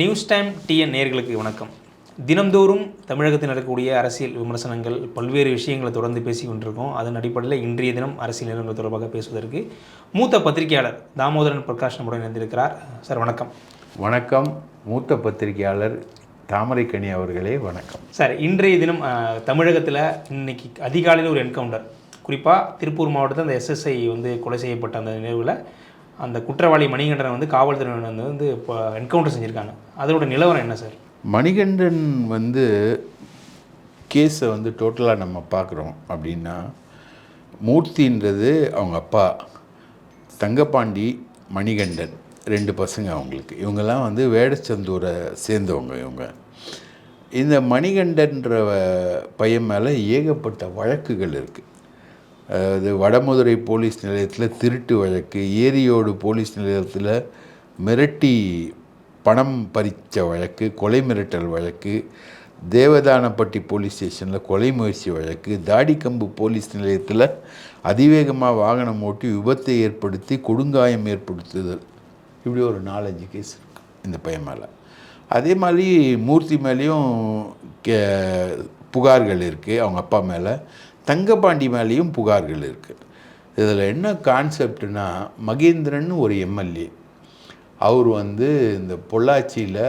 News time TN நேர்களுக்கு வணக்கம். தினம்தோறும் தமிழகத்தில் நடக்கக்கூடிய அரசியல் விமர்சனங்கள் பல்வேறு விஷயங்களை தொடர்ந்து பேசி கொண்டிருக்கோம். அதன் அடிப்படையில் இன்றைய தினம் அரசியல் நிலவரங்கள் தொடர்பாக பேசுவதற்கு மூத்த பத்திரிகையாளர் தாமோதரன் பிரகாஷ் நம்முடன் இணைந்திருக்கிறார். சார் வணக்கம். வணக்கம். மூத்த பத்திரிகையாளர் தாமரைக்கனி அவர்களே வணக்கம். சார் இன்றைய தினம் தமிழகத்தில் இன்னைக்கு அதிகாலையில் ஒரு என்கவுண்டர். குறிப்பாக திருப்பூர் மாவட்டத்தில் அந்த எஸ்எஸ்ஐ வந்து கொலை செய்யப்பட்ட அந்த நிகழ்வில் அந்த குற்றவாளி மணிகண்டனை வந்து காவல்துறையினர் வந்து வந்து இப்போ என்கவுண்டர் செஞ்சுருக்காங்க. அதோட நிலவரம் என்ன சார் மணிகண்டன் வந்து கேஸை வந்து டோட்டலாக நம்ம பார்க்குறோம் அப்படின்னா மூர்த்தின்றது அவங்க அப்பா தங்கப்பாண்டி மணிகண்டன் ரெண்டு பசங்க அவங்களுக்கு. இவங்கெல்லாம் வந்து வேடச்சந்தூரை சேர்ந்தவங்க இவங்க. இந்த மணிகண்டன்ற பையன் மேலே ஏகப்பட்ட வழக்குகள் இருக்குது அதாவது வடமதுரை போலீஸ் நிலையத்தில் திருட்டு வழக்கு ஏரியோடு போலீஸ் நிலையத்தில் மிரட்டி பணம் பறித்த வழக்கு கொலை மிரட்டல் வழக்கு தேவதானப்பட்டி போலீஸ் ஸ்டேஷனில் கொலை முயற்சி வழக்கு தாடிக்கம்பு போலீஸ் நிலையத்தில் அதிவேகமாக வாகனம் ஓட்டி விபத்தை ஏற்படுத்தி கொடுங்காயம் ஏற்படுத்துதல். இப்படி ஒரு நாலஞ்சு கேஸ் இருக்கு இந்த பையன் மேலே. அதே மாதிரி மூர்த்தி மேலேயும் கே புகார்கள் இருக்குது அவங்க அப்பா மேலே தங்கபாண்டி மேலேயும் புகார்கள் இருக்குது இதில் என்ன கான்செப்ட்னா மகேந்திரன் ஒரு எம்எல்ஏ. அவர் வந்து இந்த பொள்ளாச்சியில்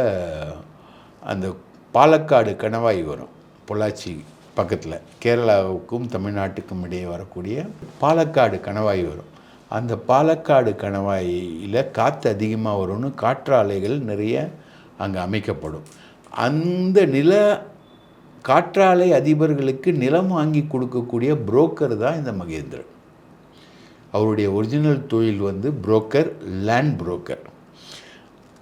அந்த பாலக்காடு கணவாய் வரும். பொள்ளாச்சி பக்கத்தில். கேரளாவுக்கும் தமிழ்நாட்டுக்கும் இடையே வரக்கூடிய பாலக்காடு கணவாய் வரும். அந்த பாலக்காடு கணவாயில் காற்று அதிகமாக வரும்னு காற்றாலைகள் நிறைய அங்கே அமைக்கப்படும். அந்த நில காற்றாலை அதிபர்களுக்கு நிலம் வாங்கி கொடுக்கக்கூடிய புரோக்கர் தான் இந்த மகேந்திரன். அவருடைய ஒரிஜினல் தொழில் வந்து புரோக்கர் லேண்ட் புரோக்கர்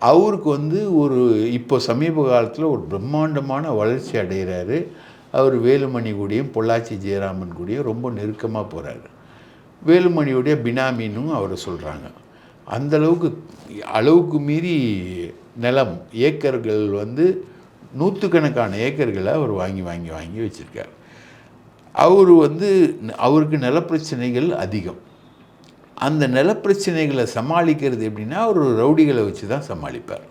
அவருக்கு வந்து ஒரு இப்போ சமீப காலத்தில் ஒரு பிரம்மாண்டமான வளர்ச்சி அடைகிறாரு. அவர் வேலுமணி கூடயும் பொள்ளாச்சி ஜெயராமன் கூடயும் ரொம்ப நெருக்கமாக போகிறாரு வேலுமணியுடைய பினாமின்னு அவரை சொல்கிறாங்க அந்த அளவுக்கு அளவுக்கு மீறி நிலம் ஏக்கர்கள் வந்து நூற்றுக்கணக்கான ஏக்கர்களை அவர் வாங்கி வாங்கி வாங்கி வச்சுருக்கார். அவர் வந்து அவருக்கு நிலப்பிரச்சனைகள் அதிகம். அந்த நிலப்பிரச்சனைகளை சமாளிக்கிறது எப்படின்னா அவர் ரவுடிகளை வச்சு தான் சமாளிப்பார்.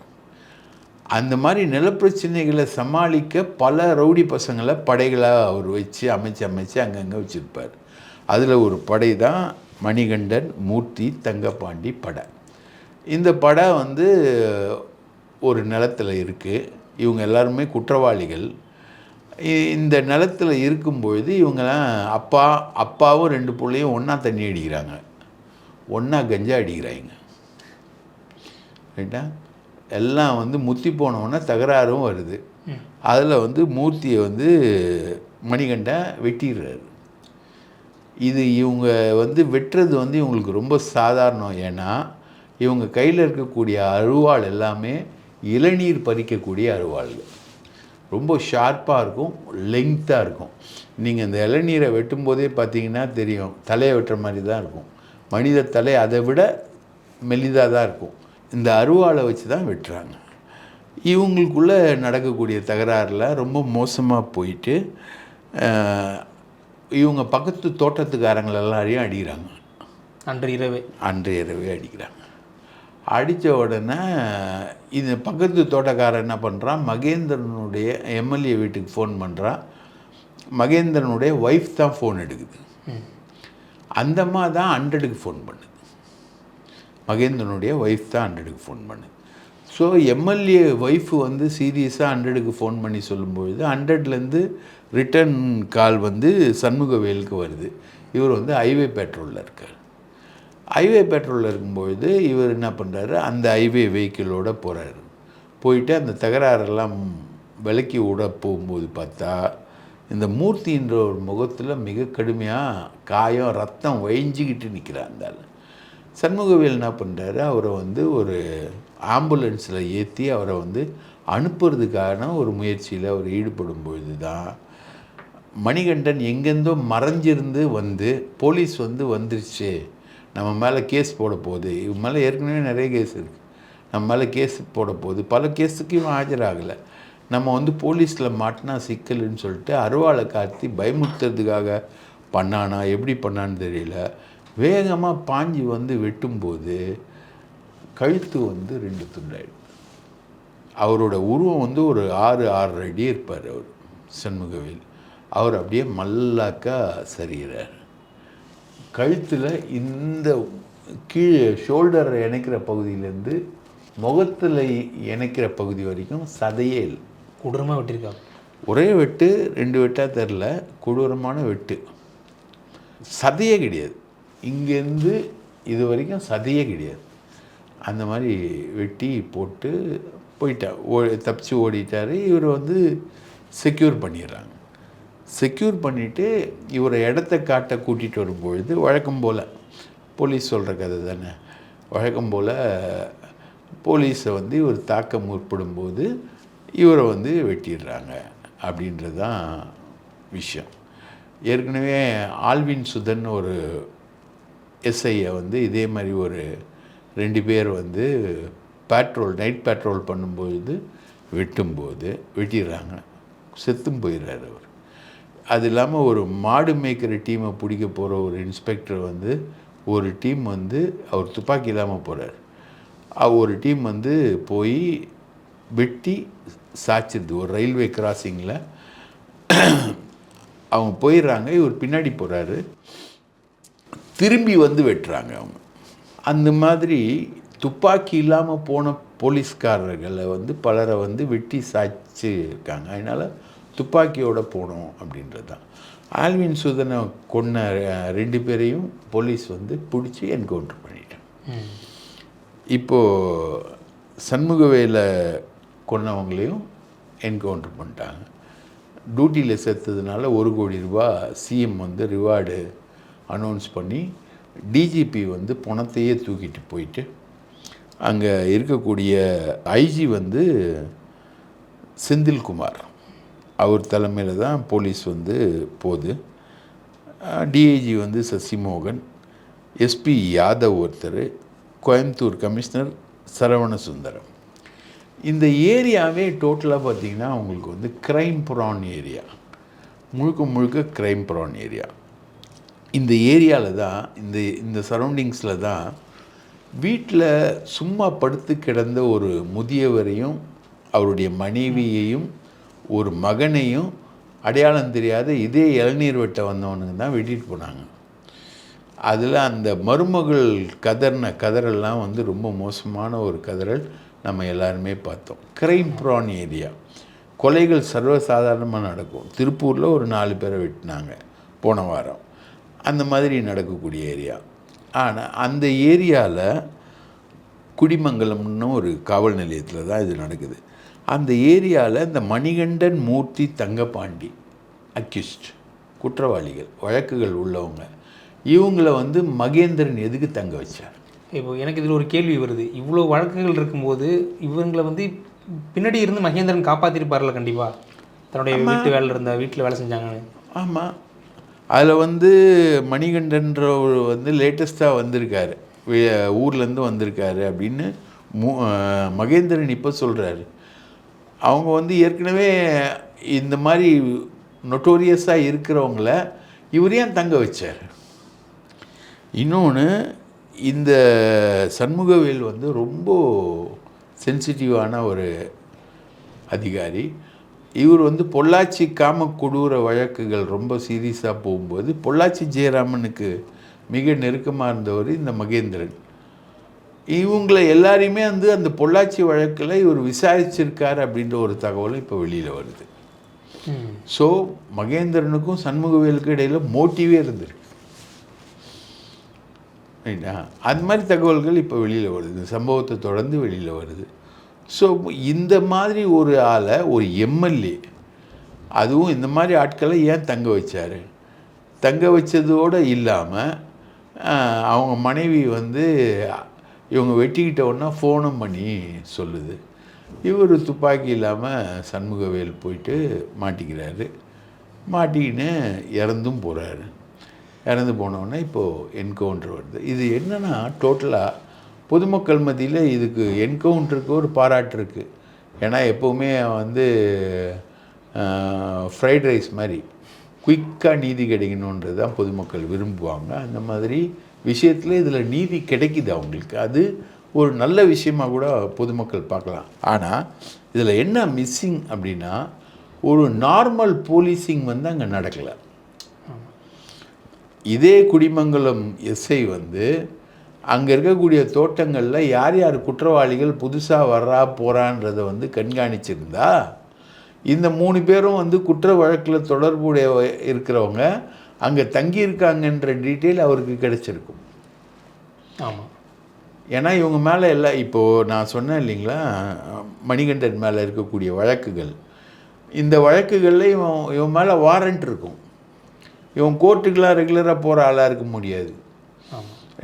அந்த மாதிரி நிலப்பிரச்சனைகளை சமாளிக்க பல ரவுடி பசங்களை படைகளாக அவர் வச்சு அமைச்சு அமைச்சு அங்கங்கே வச்சுருப்பார். அதில் ஒரு படை தான் மணிகண்டன் மூர்த்தி தங்கப்பாண்டி படை. இந்த படை வந்து ஒரு நிலத்தில் இருக்குது இவங்க எல்லாருமே குற்றவாளிகள். இந்த நிலத்தில் இருக்கும்பொழுது இவங்கெல்லாம் அப்பா அப்பாவும் ரெண்டு பிள்ளையும் ஒன்றா தண்ணி அடிக்கிறாங்க. ஒன்றா கஞ்சா அடிக்கிறாங்க. ரைட்டா? எல்லாம் வந்து முத்தி போனவுடனே தகராறும் வருது. அதில் வந்து மூர்த்தியை வந்து மணிகண்டன் வெட்டிடுறாரு. இது இவங்க வந்து வெட்டுறது வந்து இவங்களுக்கு ரொம்ப சாதாரணம். ஏன்னா இவங்க கையில் இருக்கக்கூடிய அருவாள் எல்லாமே இளநீர் பறிக்கக்கூடிய அருவாள்கள். ரொம்ப ஷார்ப்பாக இருக்கும் லெங்க்த்தாக இருக்கும். நீங்கள் இந்த இளநீரை வெட்டும்போதே பார்த்தீங்கன்னா தெரியும் தலையை வெட்டுற மாதிரி தான் இருக்கும். மனித தலை அதை விட மெலிதாக தான் இருக்கும். இந்த அருவாளை வச்சு தான் வெட்டுறாங்க. இவங்களுக்குள்ளே நடக்கக்கூடிய தகராறில் ரொம்ப மோசமாக போயிட்டு இவங்க பக்கத்து தோட்டத்துக்காரங்கள எல்லாரையும் அடிக்கிறாங்க. அன்று இரவு. அன்று இரவே அடிக்கிறாங்க. அடித்த உடனே இது பக்கத்து தோட்டக்காரன் என்ன பண்ணுறான் மகேந்திரனுடைய எம்எல்ஏ வீட்டுக்கு ஃபோன் பண்ணுறான் மகேந்திரனுடைய ஒய்ஃப் தான் ஃபோன் எடுக்குது. அந்த அம்மா தான் ஹண்ட்ரடுக்கு ஃபோன் பண்ணுது. மகேந்திரனுடைய ஒய்ஃப் தான் ஹண்ட்ரடுக்கு ஃபோன் பண்ணுது. ஸோ எம்எல்ஏ ஒய்ஃப் வந்து சீரியஸாக ஹண்ட்ரடுக்கு ஃபோன் பண்ணி சொல்லும்பொழுது ஹண்ட்ரட்லேருந்து ரிட்டர்ன் கால் வந்து சண்முகவேலுக்கு வருது. இவர் வந்து ஹைவே பெட்ரோலில் இருக்கார். ஹைவே பெட்ரோலில் இருக்கும்பொழுது இவர் என்ன பண்ணுறாரு அந்த ஹைவே வெஹிக்கிளோட போகிறாரு போயிட்டு அந்த தகராறெல்லாம் விலக்கி விட போகும்போது பார்த்தா இந்த மூர்த்தின்ற ஒரு முகத்தில் மிக கடுமையாக காயம் ரத்தம் வழிஞ்சிக்கிட்டு நிற்கிறார் அந்த ஆள். சண்முகவேல் என்ன பண்ணுறாரு அவரை வந்து ஒரு ஆம்புலன்ஸில் ஏற்றி அவரை வந்து அனுப்புறதுக்கான ஒரு முயற்சியில் அவர் ஈடுபடும் பொழுது தான் மணிகண்டன் எங்கேருந்தோ மறைஞ்சிருந்து வந்து போலீஸ் வந்து வந்துருச்சு. நம்ம மேலே கேஸ் போட போகுது இவன் மேலே ஏற்கனவே நிறைய கேஸ் இருக்குது நம்ம மேலே கேஸ் போட போகுது பல கேஸுக்கு இவன் ஆஜராகலை. நம்ம வந்து போலீஸில் மாட்டினா சிக்கலுன்னு சொல்லிட்டு அருவாளை காத்தி பயமுறுத்துறதுக்காக பண்ணானா எப்படி பண்ணான்னு தெரியல. வேகமாக பாஞ்சி வந்து வெட்டும்போது கழுத்து வந்து ரெண்டு துண்டாயிடும் அவரோட உருவம் வந்து ஒரு ஆறு ஆறு அடி இருப்பார் அவர் சண்முகவேல். அவர் அப்படியே மல்லாக்கா சரிகிறார் கழுத்தில் இந்த கீழே ஷோல்டர் இணைக்கிற பகுதியிலேருந்து முகத்தில் இணைக்கிற பகுதி வரைக்கும் சதையே இல்லை. கொடூரமாக வெட்டியிருக்காங்க ஒரே வெட்டு ரெண்டு வெட்டாக தெரில கொடூரமான வெட்டு. சதையே கிடையாது. இங்கேருந்து இது வரைக்கும் சதையே கிடையாது. அந்த மாதிரி வெட்டி போட்டு போயிட்டார் ஓ தப்பிச்சு ஓடிட்டார். இவர் வந்து செக்யூர் பண்ணிடுறாங்க. செக்யூர் பண்ணிவிட்டு இவரை இடத்த காட்ட கூட்டிகிட்டு வரும்பொழுது வழக்கம் போல் போலீஸ் சொல்கிற கதை தானே. வழக்கம் போல் போலீஸை வந்து இவர் தாக்க முற்படும்போது இவரை வந்து வெட்டிடுறாங்க அப்படின்றது தான் விஷயம். ஏற்கனவே ஆல்வின் சுதன் ஒரு எஸ்ஐயை வந்து இதே மாதிரி ஒரு ரெண்டு பேர் வந்து பேட்ரோல் நைட் பேட்ரோல் பண்ணும்பொழுது வெட்டும்போது வெட்டிடுறாங்க. செத்தும் போயிடுறாரு அவர். அது இல்லாமல் ஒரு மாடு மேய்க்கிற டீமை பிடிக்க போகிற ஒரு இன்ஸ்பெக்டர் வந்து ஒரு டீம் வந்து அவர் துப்பாக்கி இல்லாமல் போகிறார் ஒரு டீம் வந்து போய் வெட்டி சாய்ச்சிருது ஒரு ரயில்வே கிராசிங்கில் அவங்க போயிடுறாங்க இவர் பின்னாடி போகிறாரு திரும்பி வந்து வெட்டுறாங்க அவங்க. அந்த மாதிரி துப்பாக்கி இல்லாமல் போன போலீஸ்காரர்களை வந்து பலரை வந்து வெட்டி சாய்ச்சி இருக்காங்க அதனால் துப்பாக்கியோட போனோம் அப்படின்றது தான். ஆல்வின் சுதனை கொன்ன ரெண்டு பேரையும் போலீஸ் வந்து பிடிச்சி என்கவுண்டர் பண்ணிட்டாங்க. ம். இப்போது சண்முகவேலை கொன்னவங்களையும் என்கவுண்டர் பண்ணிட்டாங்க. டியூட்டியில் செத்ததுனால ஒரு கோடி ரூபா சிஎம் வந்து ரிவார்டு அனௌன்ஸ் பண்ணி டிஜிபி வந்து பணத்தையே தூக்கிட்டு போயிட்டு அங்கே இருக்கக்கூடிய ஐஜி வந்து செந்தில்குமார். அவர் தலைமையில் தான் போலீஸ் வந்து போகுது. டிஐஜி வந்து சசிமோகன் எஸ்பி யாதவ் ஒருத்தர் கோயம்புத்தூர் கமிஷனர் சரவண சுந்தரம் இந்த ஏரியாவே டோட்டலாக பார்த்தீங்கன்னா அவங்களுக்கு வந்து க்ரைம் ப்ரான் ஏரியா முழுக்க முழுக்க க்ரைம் ப்ரான் ஏரியா இந்த ஏரியாவில் தான் இந்த இந்த சரௌண்டிங்ஸில் தான் வீட்டில் சும்மா படுத்து கிடந்த ஒரு முதியவரையும் அவருடைய மனைவியையும் ஒரு மகனையும் அடையாளம் தெரியாத இதே இளநீர் வெட்ட வந்தவனுங்க தான் வெட்டிட்டு போனாங்க. அதில் அந்த மருமகள் கதறின கதறெல்லாம் வந்து ரொம்ப மோசமான ஒரு கதறல் நம்ம எல்லாருமே பார்த்தோம். கிரைம் ப்ரான் ஏரியா கொலைகள் சர்வசாதாரணமாக நடக்கும். திருப்பூரில் ஒரு நாலு பேரை வெட்டினாங்க போன வாரம். அந்த மாதிரி நடக்கக்கூடிய ஏரியா ஆனால் அந்த ஏரியாவில் குடிமங்கலம்னு ஒரு காவல் நிலையத்தில் தான் இது நடக்குது. அந்த ஏரியாவில் இந்த மணிகண்டன் மூர்த்தி தங்கபாண்டி அக்யூஸ்ட் குற்றவாளிகள் வழக்குகள் உள்ளவங்க இவங்கள வந்து மகேந்திரன் எதுக்கு தங்க வச்சார்? இப்போ எனக்கு இதில் ஒரு கேள்வி வருது. இவ்வளோ வழக்குகள் இருக்கும்போது இவங்களை வந்து பின்னாடி இருந்து மகேந்திரன் காப்பாற்றிருப்பார்ல கண்டிப்பாக தன்னுடைய வீட்டு வேலை இருந்த வீட்டில் வேலை செஞ்சாங்கன்னு. ஆமாம் அதில் வந்து மணிகண்டன்றவர் வந்து லேட்டஸ்ட்டாக வந்திருக்காரு. ஊர்லேருந்து வந்திருக்காரு அப்படின்னு மு மகேந்திரன் இப்போ சொல்கிறாரு அவங்க வந்து ஏற்கனவே இந்த மாதிரி நொட்டோரியஸாக இருக்கிறவங்கள இவர் ஏன் தங்க வச்சார்? இன்னொன்று இந்த சண்முகவேல் வந்து ரொம்ப சென்சிட்டிவான ஒரு அதிகாரி. இவர் வந்து பொள்ளாச்சி காம கொடூர வழக்குகள் ரொம்ப சீரியஸாக போகும்போது பொள்ளாச்சி ஜெயராமனுக்கு மிக நெருக்கமாக இருந்தவர் இந்த மகேந்திரன். இவங்களை எல்லாரையுமே வந்து அந்த பொள்ளாச்சி வழக்கில் இவர் விசாரிச்சிருக்கார் அப்படின்ற ஒரு தகவலும் இப்போ வெளியில் வருது. ஸோ மகேந்திரனுக்கும் சண்முகவேலுக்கும் இடையில் மோட்டிவே இருந்திருக்கு. ரைட்டா? அது மாதிரி தகவல்கள் இப்போ வெளியில் வருது. இந்த சம்பவத்தை தொடர்ந்து வெளியில் வருது. ஸோ இந்த மாதிரி ஒரு ஆளை ஒரு எம்எல்ஏ அதுவும் இந்த மாதிரி ஆட்களை ஏன் தங்க வச்சார்? தங்க வச்சதோடு இல்லாமல் அவங்க மனைவி வந்து இவங்க வெட்டிக்கிட்ட உடனே ஃபோனும் பண்ணி சொல்லுது. இவர் துப்பாக்கி இல்லாமல் சண்முகவேல் போயிட்டு மாட்டிக்கிறாரு. மாட்டிக்கின்னு இறந்தும் போகிறாரு இறந்து போனவுடனே இப்போது என்கவுண்டர் வருது. இது என்னென்னா டோட்டலாக பொதுமக்கள் மத்தியில் இதுக்கு என்கவுண்டருக்கு ஒரு பாராட்டு இருக்குது ஏன்னா எப்போவுமே வந்து ஃப்ரைட் ரைஸ் மாதிரி குயிக்காக நீதி கிடைக்கணுன்றது தான் பொதுமக்கள் விரும்புவாங்க. அந்த மாதிரி விஷயத்தில் இதில் நீதி கிடைக்குது அவங்களுக்கு அது ஒரு நல்ல விஷயமாக கூட பொதுமக்கள் பார்க்கலாம். ஆனால் இதில் என்ன மிஸ்ஸிங் அப்படின்னா ஒரு நார்மல் போலீசிங் வந்து அங்கே நடக்கலை. இதே குடிமங்கலம் எஸ்ஐ வந்து அங்கே இருக்கக்கூடிய தோட்டங்களில் யார் யார் குற்றவாளிகள் புதுசாக வர்றா போகிறான்றதை வந்து கண்காணிச்சிருந்தா இந்த மூணு பேரும் வந்து குற்ற வழக்கில் தொடர்புடைய இருக்கிறவங்க அங்கே தங்கியிருக்காங்கன்ற டீட்டெயில் அவருக்கு கிடைச்சிருக்கும். ஆமாம் ஏன்னா இவங்க மேலே எல்லாம் இப்போது நான் சொன்னேன் இல்லைங்களா மணிகண்டன் மேலே இருக்கக்கூடிய வழக்குகள். இந்த வழக்குகளில் இவன் இவன் மேலே வாரண்ட் இருக்கும். இவன் கோர்ட்டுக்கெலாம் ரெகுலராக போகிற ஆளாக இருக்க முடியாது.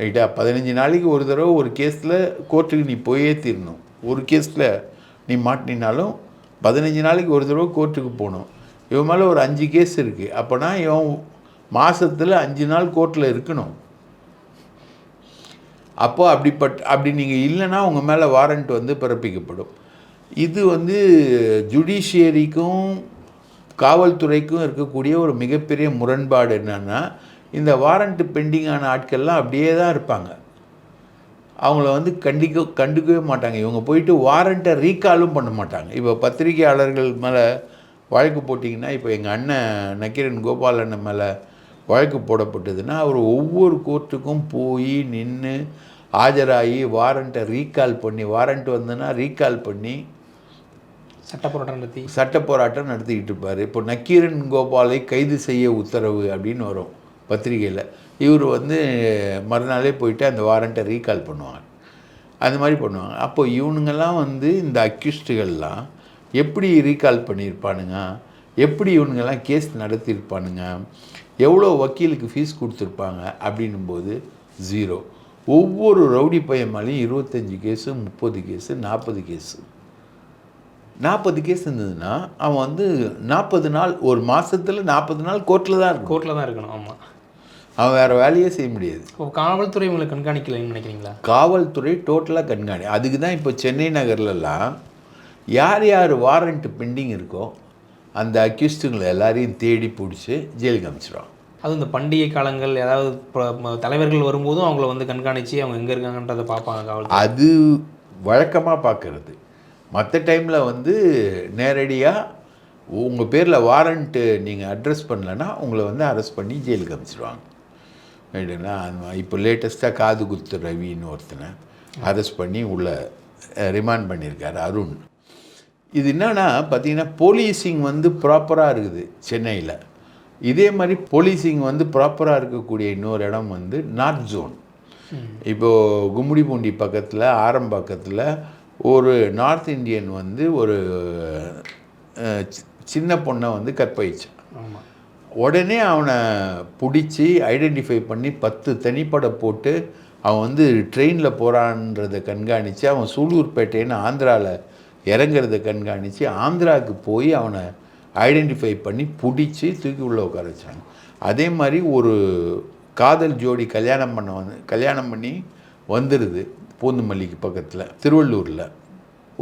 ரைட்டா? பதினஞ்சு நாளைக்கு ஒரு தடவை ஒரு கேஸில் கோர்ட்டுக்கு நீ போயே தீரணும். ஒரு கேஸில் நீ மாட்டினாலும் பதினஞ்சு நாளைக்கு ஒரு தடவை கோர்ட்டுக்கு போகணும். இவன் மேலே ஒரு அஞ்சு கேஸ் இருக்குது அப்போனா இவன் மாதத்தில் அஞ்சு நாள் கோர்ட்டில் இருக்கணும். அப்போ அப்படிப்பட்ட அப்படி நீங்கள் இல்லைன்னா உங்கள் மேலே வாரண்ட் வந்து பிறப்பிக்கப்படும். இது வந்து ஜுடிஷியரிக்கும் காவல்துறைக்கும் இருக்கக்கூடிய ஒரு மிகப்பெரிய முரண்பாடு என்னென்னா இந்த வாரண்ட்டு பெண்டிங்கான ஆட்கள்லாம் அப்படியே தான் இருப்பாங்க. அவங்கள வந்து கண்டிக்க கண்டுக்கவே மாட்டாங்க. இவங்க போயிட்டு வாரண்ட்டை ரீகாலும் பண்ண மாட்டாங்க. இப்போ பத்திரிகையாளர்கள் மேலே வழக்கு போட்டிங்கன்னா இப்போ எங்கள் அண்ணன் நக்கீரன் கோபால் அண்ணன் மேலே வழக்கு போடப்பட்டதுன்னா அவர் ஒவ்வொரு கோர்ட்டுக்கும் போய் நின்று ஆஜராகி வாரண்ட்டை ரீகால் பண்ணி வாரண்ட் வந்ததுன்னா ரீகால் பண்ணி சட்ட போராட்டம் நடத்தி. சட்ட போராட்டம் நடத்திக்கிட்டு இருப்பார். இப்போ நக்கீரன் கோபாலை கைது செய்ய உத்தரவு அப்படின்னு வரும் பத்திரிகையில். இவர் வந்து மறுநாளே போயிட்டு அந்த வாரண்ட்டை ரீகால் பண்ணுவாங்க. அந்த மாதிரி பண்ணுவாங்க. அப்போ இவனுங்கெல்லாம் வந்து இந்த அக்யூஸ்டுகள்லாம் எப்படி ரீகால் பண்ணியிருப்பானுங்க? எப்படி இவனுங்கெல்லாம் கேஸ் நடத்தியிருப்பானுங்க? எவ்வளோ வக்கீலுக்கு ஃபீஸ் கொடுத்துருப்பாங்க அப்படின்னும்போது ஜீரோ ஒவ்வொரு ரவுடி பையன் மேலேயும் இருபத்தஞ்சி கேஸு முப்பது கேஸு நாற்பது கேஸு. நாற்பது கேஸ் இருந்ததுன்னா அவன் வந்து நாற்பது நாள் ஒரு மாதத்தில் நாற்பது நாள் கோர்ட்டில் தான் இருக்கும் கோர்ட்டில் தான் இருக்கணும் ஆமாம் அவன் வேறு வேலையே செய்ய முடியாது. இப்போ காவல்துறை உங்களை கண்காணிக்கலைன்னு நினைக்கிறீங்களா? காவல்துறை டோட்டலாக கண்காணி. அதுக்கு தான் இப்போ சென்னை நகர்லலாம் யார் யார் வாரண்ட் பெண்டிங் இருக்கோ அந்த அக்யூஸ்டுங்களை எல்லாரையும் தேடி பிடிச்சி ஜெயிலுக்கு அனுப்பிச்சிடுவான் அதுவும் இந்த பண்டிகை காலங்கள் ஏதாவது தலைவர்கள் வரும்போதும் அவங்கள வந்து கண்காணித்து அவங்க எங்கே இருக்காங்கன்றதை பார்ப்பாங்க காவல்துறை. அது வழக்கமாக பார்க்கறது. மற்ற டைமில் வந்து நேரடியாக உங்கள் பேரில் வாரண்ட்டு நீங்கள் அட்ரஸ் பண்ணலன்னா உங்களை வந்து அரெஸ்ட் பண்ணி ஜெயிலுக்கு அனுப்பிச்சிடுவாங்க ரைட்டுங்களா இப்போ லேட்டஸ்ட்டாக காது குத்து ரவின்னு ஒருத்தனை அரெஸ்ட் பண்ணி உள்ள ரிமாண்ட் பண்ணியிருக்காரு அருண். இது என்னன்னா பார்த்தீங்கன்னா போலீசிங் வந்து ப்ராப்பராக இருக்குது சென்னையில். இதே மாதிரி போலீசிங் வந்து ப்ராப்பராக இருக்கக்கூடிய இன்னொரு இடம் வந்து நார்த் ஜோன் இப்போது கும்மிடிப்பூண்டி பக்கத்தில் ஆரம்பாக்கத்தில் ஒரு நார்த் இந்தியன் வந்து ஒரு சின்ன பொண்ணை வந்து கற்பழிச்சான். ஆமாம் உடனே அவனை பிடிச்சி ஐடென்டிஃபை பண்ணி பத்து தனிப்பட போட்டு அவன் வந்து ட்ரெயினில் போகிறான்றதை கண்காணித்து அவன் சூலூர்பேட்டைன்னு ஆந்திராவில் இறங்குறத கண்காணித்து ஆந்திராவுக்கு போய் அவனை ஐடென்டிஃபை பண்ணி பிடிச்சி தூக்கி உள்ளே உட்கார வச்சாங்க. அதே மாதிரி ஒரு காதல் ஜோடி கல்யாணம் பண்ண வந்து கல்யாணம் பண்ணி வந்துடுது பூந்துமல்லிக்கு பக்கத்தில் திருவள்ளூரில்.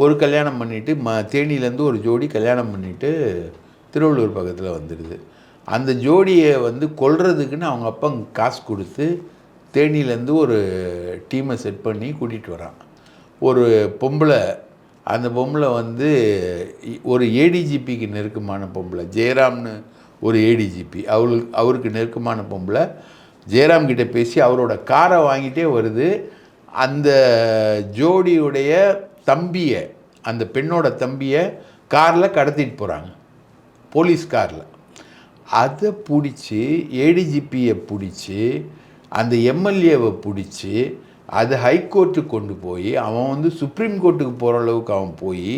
ஒரு கல்யாணம் பண்ணிவிட்டு ம தேனியிலேருந்து ஒரு ஜோடி கல்யாணம் பண்ணிவிட்டு திருவள்ளூர் பக்கத்தில் வந்துடுது அந்த ஜோடியை வந்து கொல்றதுக்குன்னு அவங்க அப்பா காசு கொடுத்து தேனியிலேருந்து ஒரு டீமை செட் பண்ணி கூட்டிகிட்டு வரான். ஒரு பொம்பளை அந்த பொம்பளை வந்து ஒரு ஏடிஜிபிக்கு நெருக்கமான பொம்பளை ஜெயராம்னு ஒரு ஏடிஜிபி அவளுக்கு அவருக்கு நெருக்கமான பொம்பளை ஜெயராம் கிட்டே பேசி அவரோட காரை வாங்கிட்டே வருது. அந்த ஜோடியுடைய தம்பியை அந்த பெண்ணோட தம்பியை காரில் கடத்திட்டு போகிறாங்க போலீஸ் காரில். அதை பிடிச்சி ஏடிஜிபியை பிடிச்சி அந்த எம்எல்ஏவை பிடிச்சி அதை ஹைகோர்ட்டுக்கு கொண்டு போய் அவன் வந்து சுப்ரீம் கோர்ட்டுக்கு போகிற அளவுக்கு அவன் போய்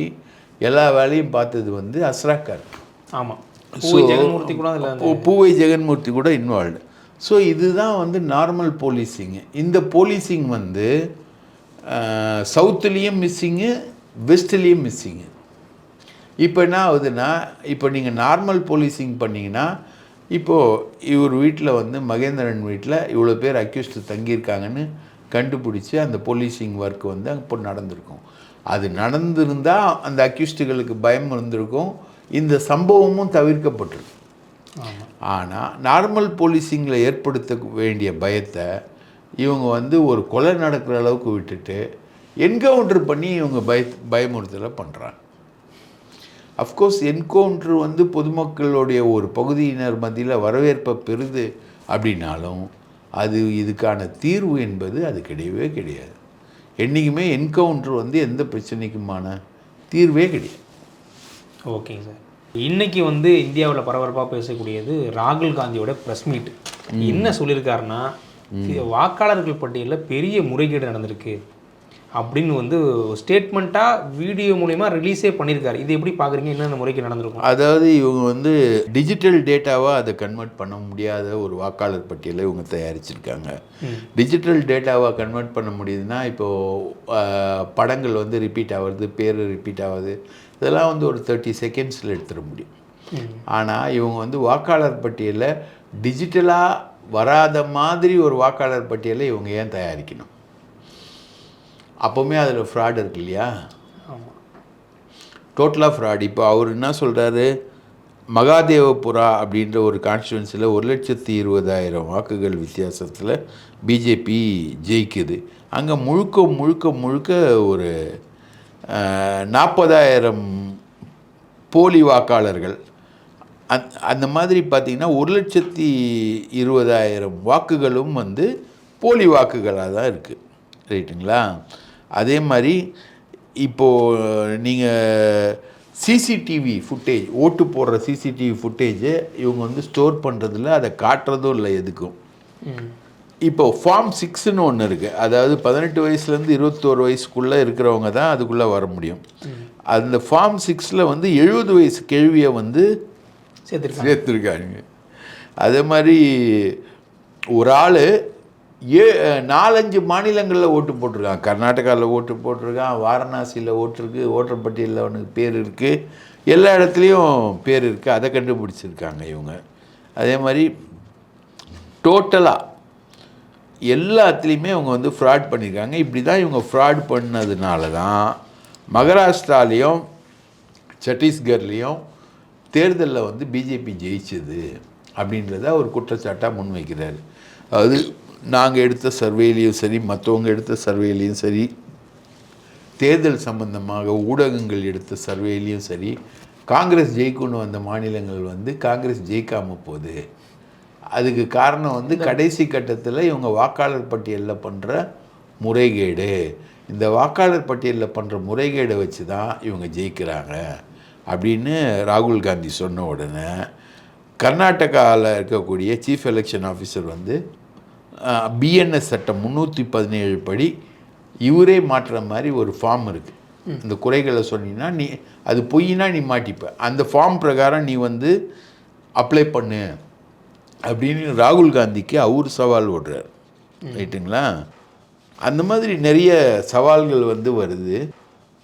எல்லா வேலையும் பார்த்தது வந்து அஸ்ராக்கார் ஆமாம் ஜெகன்மூர்த்தி கூட பூவை ஜெகன்மூர்த்தி கூட இன்வால்வ்டு ஸோ இதுதான் வந்து நார்மல் போலீசிங்கு இந்த போலீசிங் வந்து சவுத்துலேயும் மிஸ்ஸிங்கு வெஸ்ட்லேயும் மிஸ்ஸிங்கு இப்போ என்ன ஆகுதுன்னா இப்போ நீங்கள் நார்மல் போலீசிங் பண்ணீங்கன்னா இப்போது இவர் வீட்டில் வந்து மகேந்திரன் வீட்டில் இவ்வளோ பேர் அக்யூஸ்டு தங்கியிருக்காங்கன்னு கண்டுபிடிச்சி அந்த போலீசிங் ஒர்க் வந்து இப்போ நடந்திருக்கும். அது நடந்திருந்தால் அந்த அக்யூஸ்டுகளுக்கு பயம் இருந்திருக்கும். இந்த சம்பவமும் தவிர்க்கப்பட்டிருக்கும் ஆனால் நார்மல் போலீசிங்கில் ஏற்படுத்த வேண்டிய பயத்தை இவங்க வந்து ஒரு கொலை நடக்கிற அளவுக்கு விட்டுட்டு என்கவுண்டர் பண்ணி இவங்க பய பயமுறுத்தலை பண்ணுறாங்க அஃப்கோர்ஸ் என்கவுண்டர் வந்து பொதுமக்களுடைய ஒரு பகுதியினர் மத்தியில் வரவேற்பை பெறுது அப்படின்னாலும் அது இதுக்கான தீர்வு என்பது அது கிடையவே கிடையாது. என்றைக்குமே என்கவுண்டர் வந்து எந்த பிரச்சனைக்குமான தீர்வே கிடையாது. ஓகேங்க சார் இன்னைக்கு வந்து இந்தியாவில் பரபரப்பாக பேசக்கூடியது ராகுல் காந்தியோட ப்ரெஸ் மீட் என்ன சொல்லியிருக்காருன்னா வாக்காளர்கள் பட்டியலில் பெரிய முறைகேடு நடந்திருக்கு. அப்படின்னு வந்து ஸ்டேட்மெண்ட்டாக வீடியோ மூலயமா ரிலீஸே பண்ணியிருக்காரு இது எப்படி பார்க்குறீங்க என்னென்ன முறைக்கு நடந்திருக்கும்? அதாவது இவங்க வந்து டிஜிட்டல் டேட்டாவாக அதை கன்வெர்ட் பண்ண முடியாத ஒரு வாக்காளர் பட்டியலை இவங்க தயாரிச்சிருக்காங்க. டிஜிட்டல் டேட்டாவாக கன்வெர்ட் பண்ண முடியுதுன்னா இப்போது படங்கள் வந்து ரிப்பீட் ஆகுறது பேர் ரிப்பீட் ஆகுது இதெல்லாம் வந்து ஒரு தேர்ட்டி செகண்ட்ஸில் எடுத்துட முடியும். ஆனால் இவங்க வந்து வாக்காளர் பட்டியலில் டிஜிட்டலாக வராத மாதிரி ஒரு வாக்காளர் பட்டியலை இவங்க ஏன் தயாரிக்கணும்? அப்போவுமே அதில் ஃப்ராட் இருக்கு இல்லையா டோட்டலாக ஃப்ராட் இப்போ அவர் என்ன சொல்கிறாரு மகாதேவபுரா அப்படின்ற ஒரு கான்ஸ்டுவன்சியில் ஒரு லட்சத்தி இருபதாயிரம் வாக்குகள் வித்தியாசத்தில் பிஜேபி ஜெயிக்குது. அங்கே முழுக்க முழுக்க முழுக்க ஒரு நாற்பதாயிரம் போலி வாக்காளர்கள். அந் அந்த மாதிரி பார்த்திங்கன்னா ஒரு லட்சத்தி இருபதாயிரம் வாக்குகளும் வந்து போலி வாக்குகளாக தான் இருக்குது ரைட்டுங்களா அதே மாதிரி இப்போது நீங்கள் சிசிடிவி ஃபுட்டேஜ் ஓட்டு போடுற சிசிடிவி ஃபுட்டேஜை இவங்க வந்து ஸ்டோர் பண்ணுறதில்ல அதை காட்டுறதும் இல்லை எதுக்கும். இப்போ ஃபார்ம் சிக்ஸ்னு ஒன்று இருக்குது அதாவது பதினெட்டு வயசுலேருந்து இருபத்தோரு வயசுக்குள்ளே இருக்கிறவங்க தான் அதுக்குள்ளே வர முடியும். அந்த ஃபார்ம் சிக்ஸில் வந்து எழுபது வயசு கேள்வியை வந்து சேர்த்துருக்காங்க. அதே மாதிரி ஒரு ஆள் ஏ நாலஞ்சு மாநிலங்களில் ஓட்டு போட்டிருக்கான் கர்நாடகாவில் ஓட்டு போட்டிருக்கான் வாரணாசியில் ஓட்டு இருக்குது ஓட்டர் பட்டியலில் அவனுக்கு பேர் இருக்குது எல்லா இடத்துலையும் பேர் இருக்குது அதை கண்டுபிடிச்சிருக்காங்க இவங்க. அதே மாதிரி டோட்டலாக எல்லாத்துலேயுமே அவங்க வந்து ஃப்ராட் பண்ணியிருக்காங்க இப்படி தான் இவங்க ஃப்ராட் பண்ணதுனால தான் மகாராஷ்டிராலேயும் சத்தீஸ்கர்லேயும் தேர்தலில் வந்து பிஜேபி ஜெயிச்சது அப்படின்றத ஒரு குற்றச்சாட்டாக முன்வைக்கிறார். அதாவது நாங்கள் எடுத்த சர்வேலையும் சரி மற்றவங்க எடுத்த சர்வேலையும் சரி தேர்தல் சம்பந்தமாக ஊடகங்கள் எடுத்த சர்வேலையும் சரி காங்கிரஸ் ஜெயிக்கும்னு வந்த மாநிலங்கள் வந்து காங்கிரஸ் ஜெயிக்காமல் போகுது. அதுக்கு காரணம் வந்து கடைசி கட்டத்தில் இவங்க வாக்காளர் பட்டியலில் பண்ணுற முறைகேடு. இந்த வாக்காளர் பட்டியலில் பண்ணுற முறைகேடை வச்சு தான் இவங்க ஜெயிக்கிறாங்க அப்படின்னு ராகுல் காந்தி சொன்ன உடனே கர்நாடகாவில் இருக்கக்கூடிய சீஃப் எலெக்ஷன் ஆஃபீஸர் வந்து பிஎன்எஸ் சட்டம் முந்நூற்றி பதினேழு படி இவரே மாற்றுற மாதிரி ஒரு ஃபார்ம் இருக்குது இந்த குறைகளை சொன்னீங்கன்னா நீ அது பொய்னா நீ மாட்டிப்ப. அந்த ஃபார்ம் பிரகாரம் நீ வந்து அப்ளை பண்ணு அப்படின்னு ராகுல் காந்திக்கு அவர் சவால் விடுறார் ரைட்டுங்களா? அந்த மாதிரி நிறைய சவால்கள் வந்து வருது.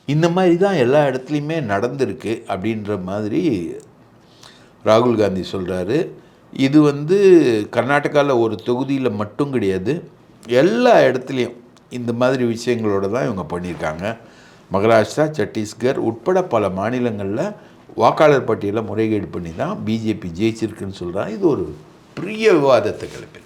இந்த மாதிரி தான் எல்லா இடத்துலையுமே நடந்திருக்கு அப்படின்ற மாதிரி ராகுல் காந்தி சொல்கிறாரு இது வந்து கர்நாடகாவில் ஒரு தொகுதியில் மட்டும் கிடையாது. எல்லா இடத்துலையும் இந்த மாதிரி விஷயங்களோட தான் இவங்க பண்ணியிருக்காங்க. மகாராஷ்டிரா சத்தீஸ்கர் உட்பட பல மாநிலங்களில் வாக்காளர் பட்டியலை முறைகேடு பண்ணி தான் பிஜேபி ஜெயிச்சிருக்குன்னு சொல்கிறாங்க இது ஒரு பெரிய விவாதத்தை கிளப்பியிருக்கு.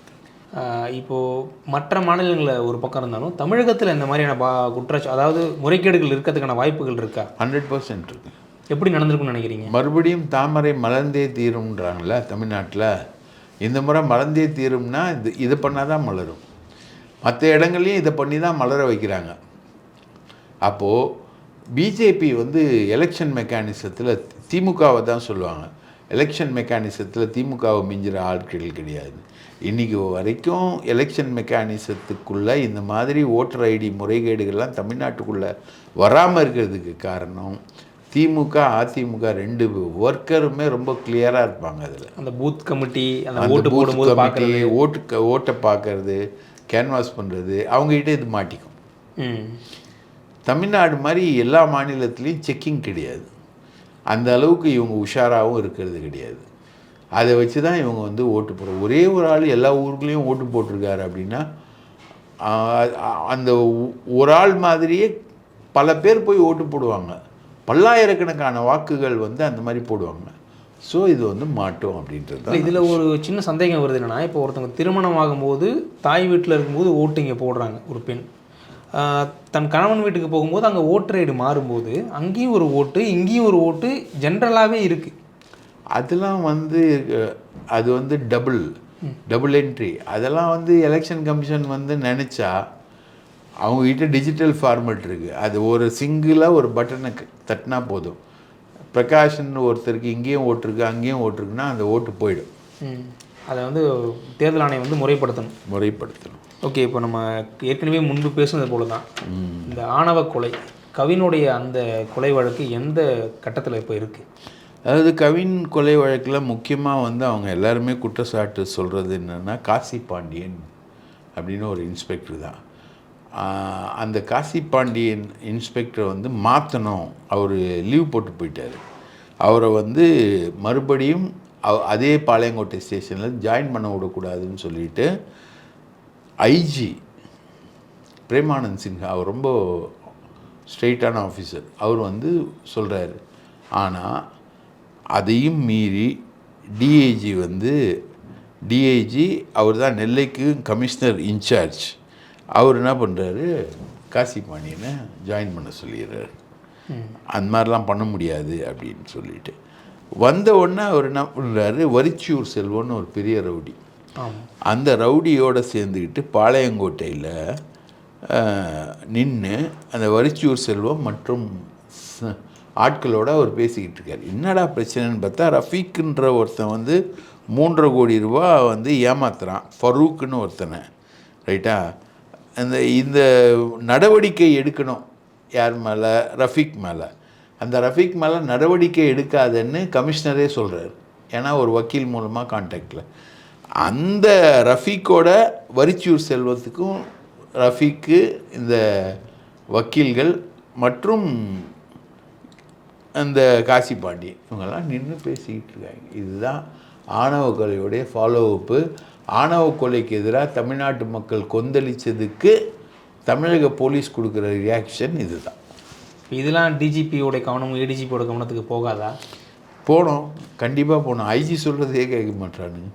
ஆஹ் இப்போ மற்ற மாநிலங்களில் ஒரு பக்கம் இருந்தாலும் தமிழகத்தில் இந்த மாதிரியான பா குற்றச்சா அதாவது முறைகேடுகள் இருக்கிறதுக்கான வாய்ப்புகள் இருக்கா? ஹண்ட்ரட் பர்சன்ட் இருக்கு. எப்படி நடந்திருக்கும்னு நினைக்கிறீங்க? மறுபடியும் தாமரை மலர்ந்தே தீரும்ன்றாங்கள தமிழ்நாட்டில். இந்த முறை மலர்ந்தே தீரும்னா இது இது பண்ணால் தான் மலரும். மற்ற இடங்கள்லையும் இதை பண்ணி தான் மலர வைக்கிறாங்க. அப்போது பிஜேபி வந்து எலெக்ஷன் மெக்கானிசத்தில் திமுகவை தான் சொல்லுவாங்க. எலெக்ஷன் மெக்கானிசத்தில் திமுகவை மிஞ்சிற ஆட்கள் கிடையாது. இன்றைக்கி வரைக்கும் எலெக்ஷன் மெக்கானிசத்துக்குள்ளே இந்த மாதிரி ஓட்டர் ஐடி முறைகேடுகள்லாம் தமிழ்நாட்டுக்குள்ளே வராமல் இருக்கிறதுக்கு காரணம் திமுக அதிமுக ரெண்டு ஒர்க்கருமே ரொம்ப கிளியராக இருப்பாங்க அதில். அந்த பூத் கமிட்டி அந்த ஓட்டு போடும்போது பார்க்குறது. ஓட்டு ஓட்டை பார்க்கறது கேன்வாஸ் பண்ணுறது அவங்ககிட்ட இது மாட்டிக்கும். தமிழ்நாடு மாதிரி எல்லா மாநிலத்துலேயும் செக்கிங் கிடையாது. அந்த அளவுக்கு இவங்க உஷாராகவும் இருக்கிறது கிடையாது. அதை வச்சு தான் இவங்க வந்து ஓட்டு போடுற ஒரே ஒரு ஆள் எல்லா ஊருக்குலேயும் ஓட்டு போட்டிருக்காரு அப்படின்னா அந்த ஒரு ஆள் மாதிரியே பல பேர் போய் ஓட்டு போடுவாங்க. பல்லாயிரக்கணக்கான வாக்குகள் வந்து அந்த மாதிரி போடுவாங்க. ஸோ இது வந்து மாட்டோம் அப்படின்றது இதில் ஒரு சின்ன சந்தேகம் வருது என்னன்னா இப்போ ஒருத்தவங்க திருமணம் ஆகும்போது தாய் வீட்டில் இருக்கும்போது ஓட்டு இங்கே போடுறாங்க ஒரு பெண். தன் கணவன் வீட்டுக்கு போகும்போது அங்கே ஓட்டு ரைடு மாறும்போது அங்கேயும் ஒரு ஓட்டு இங்கேயும் ஒரு ஓட்டு ஜென்ரலாகவே இருக்குது அதெல்லாம் வந்து அது வந்து டபுள் டபுள் என்ட்ரி. அதெல்லாம் வந்து எலெக்ஷன் கமிஷன் வந்து நினச்சா அவங்ககிட்ட டிஜிட்டல் ஃபார்மேட் இருக்குது அது ஒரு சிங்கிளாக ஒரு பட்டனை தட்டினா போதும். பிரகாஷன் ஒருத்தருக்கு இங்கேயும் ஓட்டு இருக்கு அங்கேயும் ஓட்டு இருக்குன்னா அந்த ஓட்டு போயிடும். அதை வந்து தேர்தல் ஆணையம் வந்து முறைப்படுத்தணும். முறைப்படுத்தணும். ஓகே இப்போ நம்ம ஏற்கனவே முன்பு பேசுனது போல தான் இந்த ஆணவ கொலை கவினுடைய அந்த கொலை வழக்கு எந்த கட்டத்தில் இப்போ இருக்குது அதாவது கவின் கொலை வழக்கில் முக்கியமாக வந்து அவங்க எல்லாருமே குற்றச்சாட்டு சொல்கிறது என்னென்னா காசி பாண்டியன் அப்படின்னு ஒரு இன்ஸ்பெக்டர் தான். அந்த காசி பாண்டியன் இன்ஸ்பெக்டரை வந்து மாற்றணும் அவர் லீவ் போட்டு போயிட்டார். அவரை வந்து மறுபடியும் அதே பாளையங்கோட்டை ஸ்டேஷனில் ஜாயின் பண்ண விடக்கூடாதுன்னு சொல்லிட்டு ஐஜி பிரேமானந்த் சின்ஹா அவர் ரொம்ப ஸ்ட்ரெயிட்டான ஆஃபீஸர் அவர் வந்து சொல்கிறாரு ஆனால் அதையும் மீறி டிஐஜி வந்து டிஐஜி அவர் தான் நெல்லைக்கு கமிஷனர் இன்சார்ஜ். அவர் என்ன பண்ணுறாரு காசி பாண்டியனை ஜாயின் பண்ண சொல்லிடுறாரு. அந்த மாதிரிலாம் பண்ண முடியாது அப்படின்னு சொல்லிட்டு. வந்த உடனே அவர் என்ன பண்ணுறாரு வரிச்சியூர் செல்வம்னு ஒரு பெரிய ரவுடி. அந்த ரவுடியோடு சேர்ந்துக்கிட்டு பாளையங்கோட்டையில் நின்று அந்த வரிச்சியூர் செல்வம் மற்றும் ஆட்களோட அவர் பேசிக்கிட்டு இருக்கார். என்னடா பிரச்சனைன்னு பார்த்தா ரஃபீக்குன்ற ஒருத்தன் வந்து மூன்றரை கோடி ரூபா வந்து ஏமாத்துறான். ஃபரூக்குன்னு ஒருத்தனை. ரைட்டா? அந்த இந்த நடவடிக்கை எடுக்கணும். யார் மேலே? ரஃபீக் மேலே. அந்த ரஃபீக் மேலே நடவடிக்கை எடுக்காதுன்னு கமிஷனரே சொல்கிறார் ஏன்னா ஒரு வக்கீல் மூலமாக கான்டாக்டில். அந்த ரஃபீக்கோட வரிச்சியூர் செல்வத்துக்கும் ரஃபீக்கு இந்த வக்கீல்கள் மற்றும் அந்த காசி பாண்டி இவங்கெல்லாம் நின்று பேசிக்கிட்டு இருக்காங்க. இதுதான் ஆணவ கொலையுடைய ஃபாலோ அப்பு ஆணவ கொலைக்கு எதிராக தமிழ்நாட்டு மக்கள் கொந்தளிச்சதுக்கு தமிழக போலீஸ் கொடுக்குற ரியாக்ஷன் இதுதான். இதெல்லாம் டிஜிபியோட கவனம் ஏடிஜிபியோட கவனத்துக்கு போகாதா? போனோம். கண்டிப்பாக போனோம். ஐஜி சொல்கிறதே கேட்க மாட்டானுங்க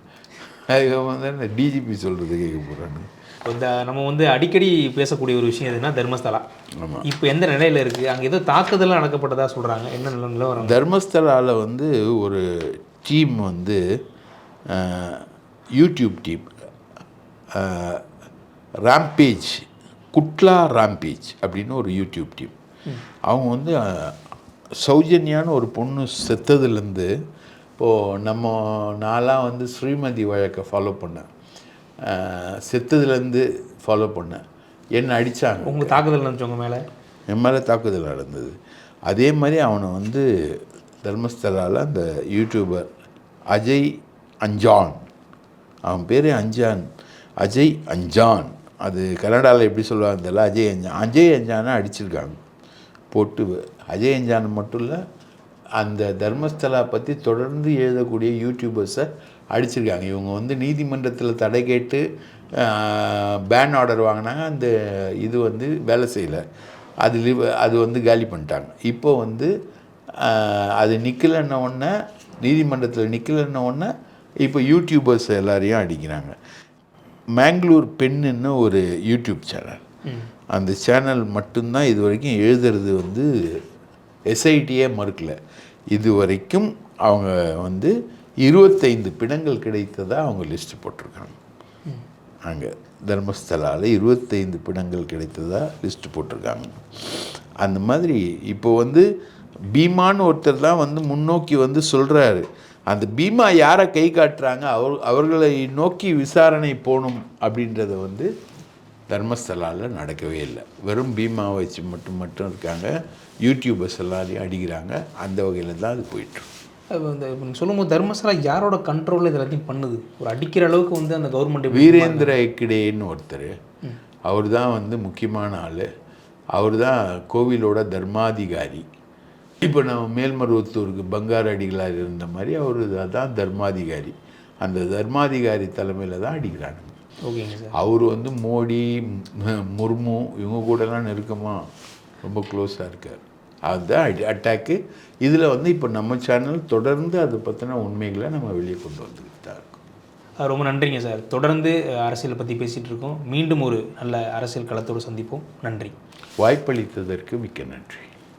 அதுக்கப்புறம் வந்து இந்த டிஜிபி சொல்கிறது கேட்க போகிறானுங்க இந்த நம்ம வந்து அடிக்கடி பேசக்கூடிய ஒரு விஷயம் எதுனா தர்மஸ்தலா. இப்போ எந்த நிலையில் இருக்குது அங்கே ஏதோ தாக்குதலாம் நடக்கப்பட்டதா சொல்கிறாங்க என்ன நில நிலவரம் தர்மஸ்தலாவில் வந்து ஒரு டீம் வந்து யூடியூப் டீம் ராம்பேஜ் குட்லா ராம்பேஜ் அப்படின்னு ஒரு யூடியூப் டீம். அவங்க வந்து சௌஜன்யான்னு ஒரு பொண்ணு செத்ததுலேருந்து இப்போது நம்ம நான்லாம் வந்து ஸ்ரீமதி வழக்கை ஃபாலோ பண்ணேன். செத்ததுலேருந்து ஃபாலோ பண்ணேன். என்னை அடித்தாங்க உங்களுக்கு தாக்குதல் நினச்சவங்க மேலே? என் மேலே தாக்குதல் நடந்தது. அதே மாதிரி அவனை வந்து தர்மஸ்தலாவில் அந்த யூடியூபர் அஜய் அஞ்சான் அவன் பேர் அஞ்சான். அஜய் அஞ்சான். அது கனடாவில் எப்படி சொல்லுவாங்க தெரியல. அஜய் அஞ்சான். அஜய் அஞ்சானை அடிச்சிருக்காங்க. போட்டு அஜய் அஞ்சான் மட்டும் இல்லை அந்த தர்மஸ்தலா பற்றி தொடர்ந்து எழுதக்கூடிய யூடியூபர்ஸை அடிச்சிருக்காங்க. இவங்க வந்து நீதிமன்றத்தில் தடை கேட்டு பேன் ஆர்டர் வாங்கினாங்க. அந்த இது வந்து வேலை செய்யலை. அது லிவ் அது வந்து காலி பண்ணிட்டாங்க. இப்போ வந்து அது நிற்கலன்ன உடனே நீதிமன்றத்தில் நிற்கலன்ன உடனே இப்போ யூடியூபர்ஸ் எல்லாரையும் அடிக்கிறாங்க. மேங்களூர் பெண்ணுன்னு ஒரு யூடியூப் சேனல் அந்த சேனல் மட்டும்தான் இது வரைக்கும் எழுதுறது வந்து எஸ்ஐடியே மறுக்கல. இது வரைக்கும் அவங்க வந்து இருபத்தைந்து பிணங்கள் கிடைத்ததா அவங்க லிஸ்ட்டு போட்டிருக்காங்க. அங்கே தர்மஸ்தலாவில் இருபத்தைந்து பிணங்கள் கிடைத்ததா லிஸ்ட்டு போட்டிருக்காங்க. அந்த மாதிரி இப்போ வந்து பீமான்னு ஒருத்தர் தான் வந்து முன்னோக்கி வந்து சொல்கிறாரு அந்த பீமா யாரை கை காட்டுறாங்க? அவர் அவர்களை நோக்கி விசாரணை போகணும் அப்படின்றத வந்து தர்மஸ்தலாவில் நடக்கவே இல்லை. வெறும் பீமா வச்சு மட்டும் மட்டும் இருக்காங்க. யூடியூபர்ஸ் எல்லாரையும் அடிக்கிறாங்க. அந்த வகையில் தான் அது வந்து இப்போ நீங்கள் சொல்லும்போது தர்மசாலா யாரோட கண்ட்ரோலில் இது எல்லாத்தையும் பண்ணுது? ஒரு அடிக்கிற அளவுக்கு வந்து அந்த கவர்மெண்ட் வீரேந்திர ஹெக்டேன்னு ஒருத்தர். அவர் தான் வந்து முக்கியமான ஆள். அவர் தான் கோவிலோட தர்மாதிகாரி. இப்போ நம்ம மேல்மருவத்தூருக்கு பங்காரு அடிகளார் இருந்த மாதிரி அவர் தான் தர்மாதிகாரி. அந்த தர்மாதிகாரி தலைமையில் தான் சார். அவர் வந்து மோடி முர்மு இவங்க கூடலாம் நெருக்கமாக ரொம்ப க்ளோஸாக இருக்கார். அதுதான் அடி அட்டாக்கு இதில் வந்து இப்போ நம்ம சேனல் தொடர்ந்து அதை பற்றின உண்மைகளை நம்ம வெளியே கொண்டு வந்துக்கிட்டு தான் இருக்கோம். ரொம்ப நன்றிங்க சார். தொடர்ந்து அரசியலை பற்றி பேசிகிட்டு இருக்கோம். மீண்டும் ஒரு நல்ல அரசியல் களத்தோடு சந்திப்போம். நன்றி. வாய்ப்பளித்ததற்கு மிக்க நன்றி.